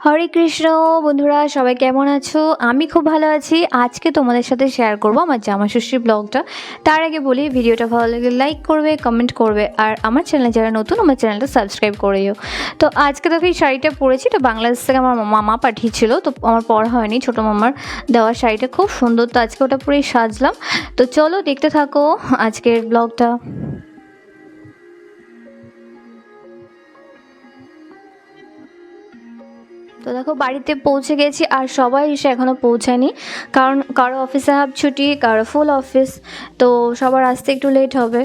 হরে কৃষ্ণ, বন্ধুরা সবাই কেমন আছো? আমি খুব ভালো আছি। আজকে তোমাদের সাথে শেয়ার করব আমার জামা ব্লগটা তার আগে বলি, ভিডিওটা ভালো লাগলে লাইক করবে কমেন্ট করবে, আর আমার চ্যানেলে যারা নতুন, আমার চ্যানেলটা সাবস্ক্রাইব করেও তো আজকে দেখো এই শাড়িটা পরেছি, তো বাংলাদেশ থেকে আমার মামা পাঠিয়েছিল, তো আমার পরা হয়নি, ছোটো মামার দেওয়া শাড়িটা। খুব সুন্দর তো আজকে ওটা পরেই সাজলাম। তো চলো দেখতে থাকো আজকের ব্লগটা তো দেখো বাড়িতে পৌঁছে গেছি আর সবাই এসে এখনও পৌঁছায়নি। কারণ কারও অফিসে হাফ ছুটি, কারও ফুল অফিস তো সবার আসতে একটু লেট হবে।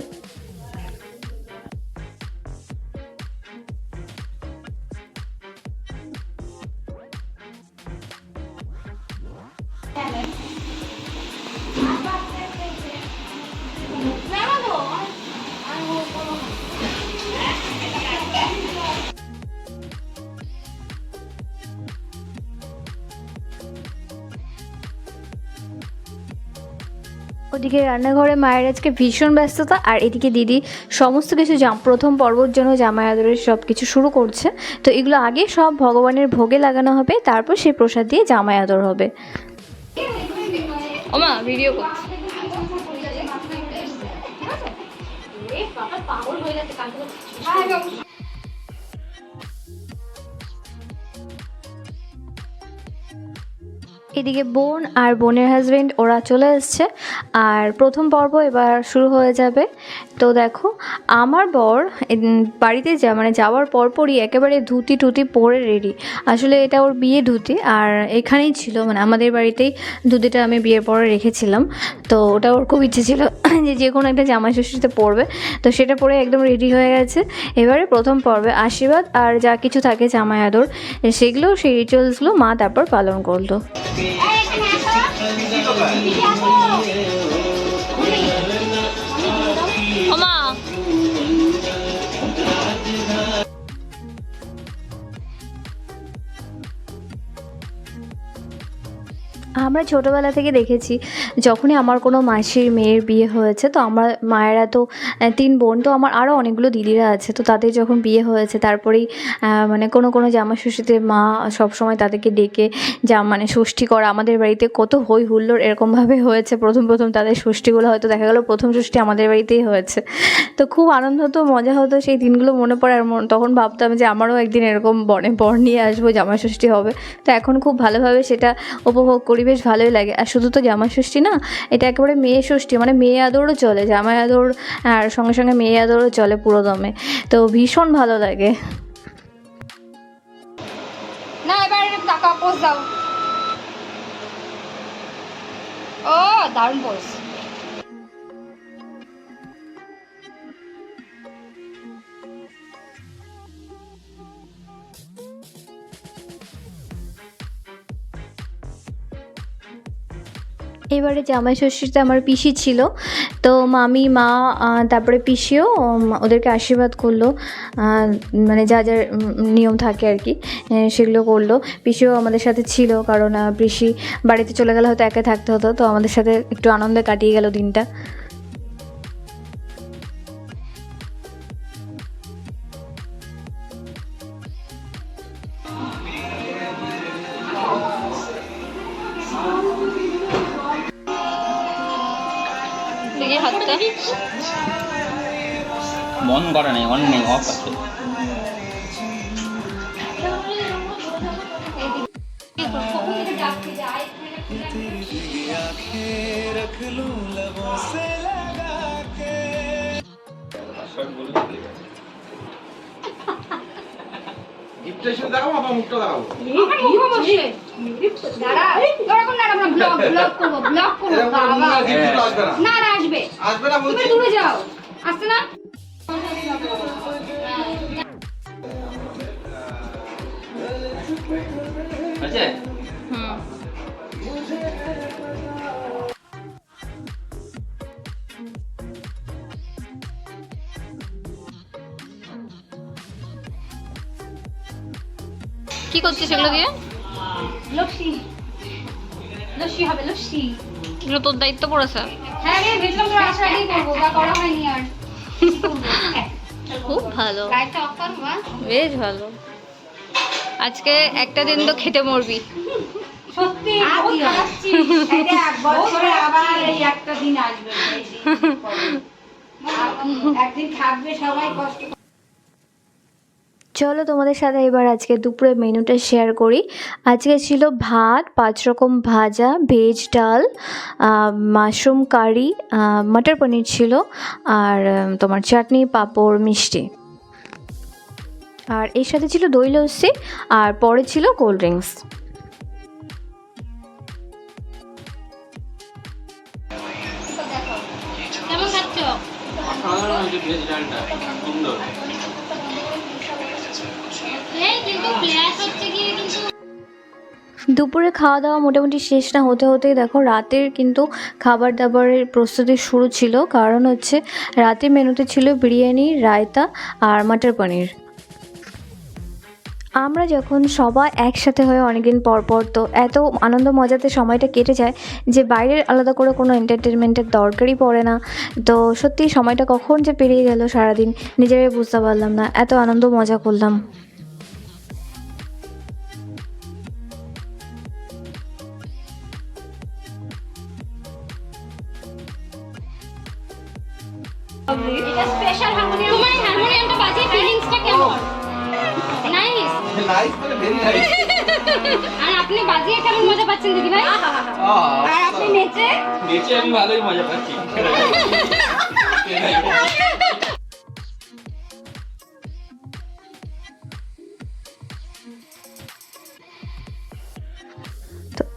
ওদিকে রান্নাঘরে মায়ের আজকে ভীষণ ব্যস্ততা আর এদিকে দিদি সমস্ত কিছু জাম প্রথম পর্বর জন্য জামাই আদরের সব কিছু শুরু করছে। তো এগুলো আগে সব ভগবানের ভোগে লাগানো হবে তারপর সেই প্রসাদ দিয়ে জামাই আদর হবে। ওমা ভিডিও করছি। এদিকে বোন আর বোনের হাজব্যান্ড ওরা চলে এসছে আর প্রথম পর্ব এবার শুরু হয়ে যাবে। তো দেখো, আমার বর বাড়িতে যা মানে যাওয়ার পরপরই একেবারে ধুতি টুতি পরে রেডি আসলে এটা ওর বিয়ে ধুতি, আর এখানেই ছিল মানে আমাদের বাড়িতেই ধুতিটা আমি বিয়ের পরে রেখেছিলাম। তো ওটা ওর খুব ইচ্ছে ছিল যে যে কোনো একটা জামা ষষ্ঠীতে পরবে। তো সেটা পরে একদম রেডি হয়ে গেছে। এবারে প্রথম পর্বে আশীর্বাদ আর যা কিছু থাকে জামাই আদর, সেগুলো, সেই রিচুয়ালসগুলো মা তারপর পালন করল। আসো। আমরা ছোটোবেলা থেকে দেখেছি, যখনই আমার কোনো মাসির মেয়ের বিয়ে হয়েছে, তো আমার মায়েরা তো তিন বোন, তো আমার আরও অনেকগুলো দিদিরা আছে, তো তাদের যখন বিয়ে হয়েছে, তারপরেই মানে কোনো কোনো জামা ষষ্ঠীতে মা সবসময় তাদেরকে ডেকে যা মানে ষষ্ঠী করা, আমাদের বাড়িতে কত হই হুল্লোড় এরকমভাবে হয়েছে, প্রথম প্রথম তাদের ষষ্ঠীগুলো হয়তো দেখা গেলো প্রথম ষষ্ঠী আমাদের বাড়িতেই হয়েছে। তো খুব আনন্দ হতো, মজা হতো, সেই দিনগুলো মনে পড়ে আর তখন ভাবতাম যে আমারও একদিন এরকম বনে বর নিয়ে আসব জামা ষষ্ঠী হবে। তো এখন খুব ভালোভাবে সেটা উপভোগ করি, বেশ ভালোই লাগে। আর শুধু তো জামা ষষ্ঠী না, এটা একেবারে মেয়ে ষষ্ঠী মানে মেয়ে আদরও চলে, জামাই আদর আর সঙ্গে সঙ্গে মেয়ে আদরও চলে পুরো দমে তো ভীষণ ভালো লাগে। না, এবার টাকা পোজ দাও। ও, দারুণ পোজ এবারে জামাই ষষ্ঠীতে আমার পিসি ছিল। তো মামি, মা তারপরে পিসিও ওদেরকে আশীর্বাদ করল। মানে যা যা নিয়ম থাকে আর কি সেগুলো করল। পিসিও আমাদের সাথে ছিল কারণ পিসি বাড়িতে চলে গেলে হয়তো একা থাকতে হতো। তো আমাদের সাথে একটু আনন্দে কাটিয়ে গেল দিনটা। হাতটা মন করা নেই অন নেই অফ আছে। ওরকম না না আসবে। আসবে না বলছি। দূরে যাও। আসতে না? আছে? হুম। কি করছিস এগুলো দিয়ে? লস্যি। লস্যি হবে লস্যি। এগুলো তোর দায়িত্ব পড়েছে? হ্যাঁ রে ভেবেছিলাম তোর আশা আগেই করব তা করা হয়নি আর। খুব ভালো। লাইটটা অফ কর মা। বেশ ভালো। আজকে একটা দিন তো খেটে মরবি। সত্যি এটা বছরে আবার এই একটা দিন আসবে। একদিন থাকবে সবাই কষ্ট চলো তোমাদের সাথে এবার আজকে দুপুরে মেনুটা শেয়ার করি। আজকে ছিল ভাত পাঁচ রকম ভাজা ভেজ ডাল মাশরুম কারি মটর পনির ছিল আর তোমার চাটনি পাঁপড় মিষ্টি। আর এর সাথে ছিল দই লস্যি আর পরে ছিল কোল্ড ড্রিঙ্কস কেমন খাচ্ছ? ভেজ ডালটা সুন্দর এই কিন্তু ফ্ল্যাশ হচ্ছে গিয়ে কিন্তু দুপুরে খাওয়া দাওয়া মোটামুটি শেষ না, হতে হতেই দেখো রাতের কিন্তু খাবার দাবারের প্রস্তুতি শুরু ছিল। কারণ হচ্ছে রাতের মেনুতে ছিল বিরিয়ানি, রায়তা আর মাটার পনির। আমরা যখন সবাই একসাথে হয়ে অনেকদিন পর পর তো এত আনন্দ মজাতে সময়টা কেটে যায় যে বাইরের আলাদা করে কোনো এন্টারটেনমেন্টের দরকারই পড়ে না। তো সত্যি সময়টা কখন যে পেরিয়ে গেল সারাদিন নিজেরাই বুঝতে পারলাম না, এত আনন্দ মজা করলাম। এটা স্পেশাল হারমোনিয়াম তোমার হারমোনিয়ামটা বাজিয়ে ফিলিংসটা কেমন? নাইস নাইস মানে ভেরি নাইস আর আপনি বাজিয়ে কেমন মজা পাচ্ছেন দিদি ভাই? আর আপনি নেচে? নেচে আমি ভালোই মজা পাচ্ছি।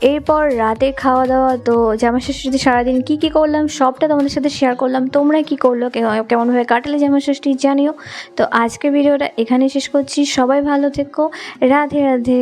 এরপর রাতের খাওয়া দাওয়া তো জামা ষষ্ঠীতে সারাদিন কী কী করলাম, সবটা তোমাদের সাথে শেয়ার করলাম। তোমরা কি করল কেমনভাবে কাটালে জামা ষষ্ঠী জানিও। তো আজকের ভিডিওটা এখানে শেষ করছি। সবাই ভালো থেকো। রাধে রাধে।